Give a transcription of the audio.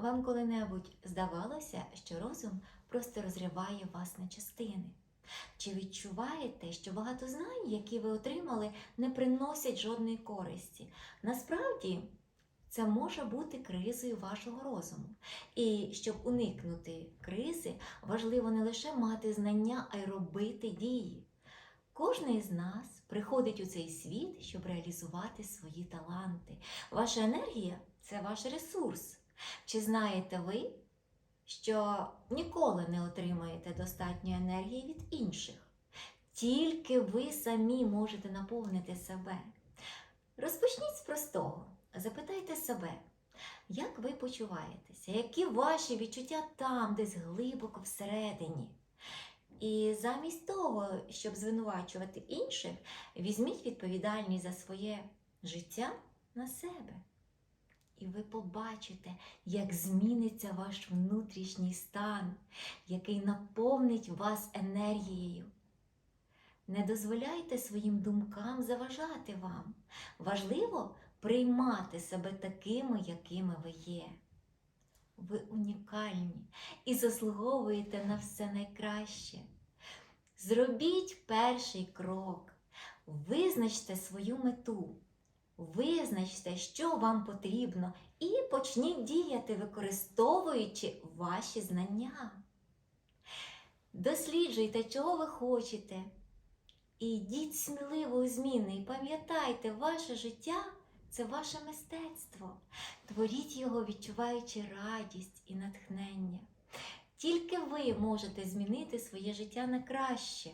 Вам коли-небудь здавалося, що розум просто розриває вас на частини? Чи відчуваєте, що багато знань, які ви отримали, не приносять жодної користі? Насправді це може бути кризою вашого розуму. І щоб уникнути кризи, важливо не лише мати знання, а й робити дії. Кожен із нас приходить у цей світ, щоб реалізувати свої таланти. Ваша енергія це ваш ресурс. Чи знаєте ви, що ніколи не отримаєте достатньо енергії від інших? Тільки ви самі можете наповнити себе. Розпочніть з простого. Запитайте себе, як ви почуваєтеся, які ваші відчуття там, десь глибоко всередині. І замість того, щоб звинувачувати інших, візьміть відповідальність за своє життя на себе. І ви побачите, як зміниться ваш внутрішній стан, який наповнить вас енергією. Не дозволяйте своїм думкам заважати вам. Важливо приймати себе такими, якими ви є. Ви унікальні і заслуговуєте на все найкраще. Зробіть перший крок, визначте свою мету, визначте, що вам потрібно, і почніть діяти, використовуючи ваші знання. Досліджуйте, чого ви хочете. І йдіть сміливо у зміни і пам'ятайте, ваше життя це ваше мистецтво. Творіть його, відчуваючи радість і натхнення. Тільки ви можете змінити своє життя на краще.